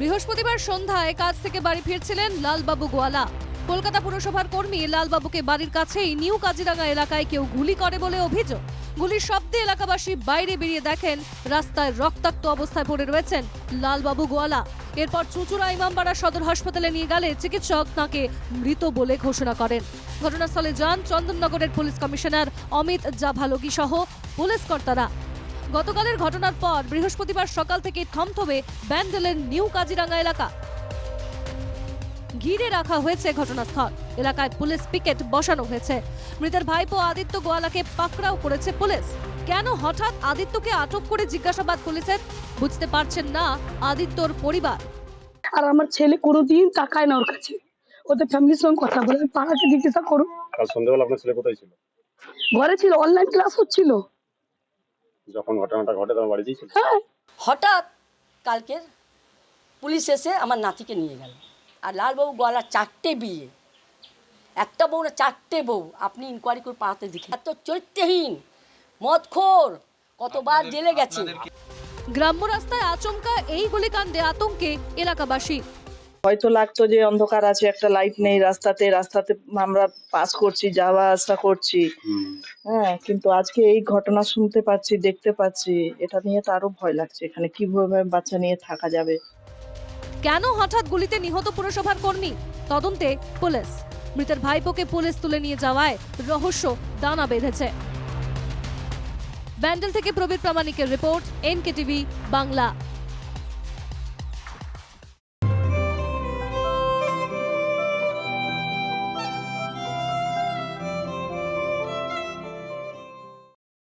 বৃহস্পতিবার সন্ধ্যায় কাজ থেকে বাড়ি ফিরছিলেন লালবাবু গোয়ালা। কলকাতা পুরসভার কর্মী লালবাবুকে বাড়ির কাছেই নিউ কাজিরাঙ্গা এলাকায় কেউ গুলি করে বলে অভিযোগ। গুলির শব্দে এলাকাবাসী বাইরে বেরিয়ে দেখেন, রাস্তায় রক্তাক্ত অবস্থায় পড়ে রয়েছেন লালবাবু গোয়ালা। এরপর চুচুড়া ইমামবাড়া সদর হাসপাতালে নিয়ে গেলে চিকিৎসক তাঁকে মৃত বলে ঘোষণা করেন। ঘটনাস্থলে যান চন্দননগরের পুলিশ কমিশনার অমিত জাভালগি সহ পুলিশ কর্তারা। গতকালের ঘটনার পর বৃহস্পতিবার সকাল থেকে থমথমে ব্যান্ডেলের নিউ কাজিরাঙ্গা এলাকা। ঘিরে রাখা হয়েছে ঘটনাস্থল। এলাকায় পুলিশ পিকেট বসানো হয়েছে। মৃতের ভাইপো আদিত্য গোয়ালাকে পাকড়াও করেছে পুলিশ। কেন হঠাৎ আদিত্যকে আটক করে জিজ্ঞাসাবাদ পুলিশের? বুঝতে পারছেন না আদিত্যর পরিবার। আর আমার ছেলে কোনোদিন তাকায় না ওর কাছে। ওদের ফ্যামিলির সঙ্গে কথা বলে পাড়াকে জিজ্ঞাসা করুন কাল সন্ধ্যাবেলা আপনার ছেলে কোথায় ছিল? ঘরে ছিল অনলাইন ক্লাস হচ্ছিল। যখন ঘটনাটা ঘটে তখন বাড়িতেই ছিল। হ্যাঁ হঠাৎ কালকে পুলিশ এসে আমার নাতিকে নিয়ে গেল। আর লালবাবু গলার চারটে বিয়ে। একটা বউ না চারটে বউ। আপনি ইনকোয়ারি করে পাড়াতে দেখি এত চৈত্যহীন মদখোর কতবার জেলে গেছে। গ্রাম্য রাস্তায় আচমকা এই গুলিকাণ্ডে আতঙ্কে এলাকাবাসী। হয়তো লাগতো যে অন্ধকার আছে একটা লাইট নেই রাস্তাতে রাস্তাতে আমরা পাস করছি যাওয়া আসা করছি। হ্যাঁ কিন্তু আজকে এই ঘটনা শুনতে পাচ্ছি দেখতে পাচ্ছি এটা নিয়ে তো আরও ভয় লাগছে এখানে। কীভাবে বাচ্চা নিয়ে থাকা যাবে? কেন হঠাৎ গুলিতে নিহত পুরসভার কর্মী? তদন্তে পুলিশ। মৃতের ভাইপোকে পুলিশ তুলে নিয়ে যাওয়ায় রহস্য দানা বেঁধেছে। ব্যান্ডেল থেকে প্রবীর প্রামাণিকের রিপোর্ট এনকেটিভি বাংলা।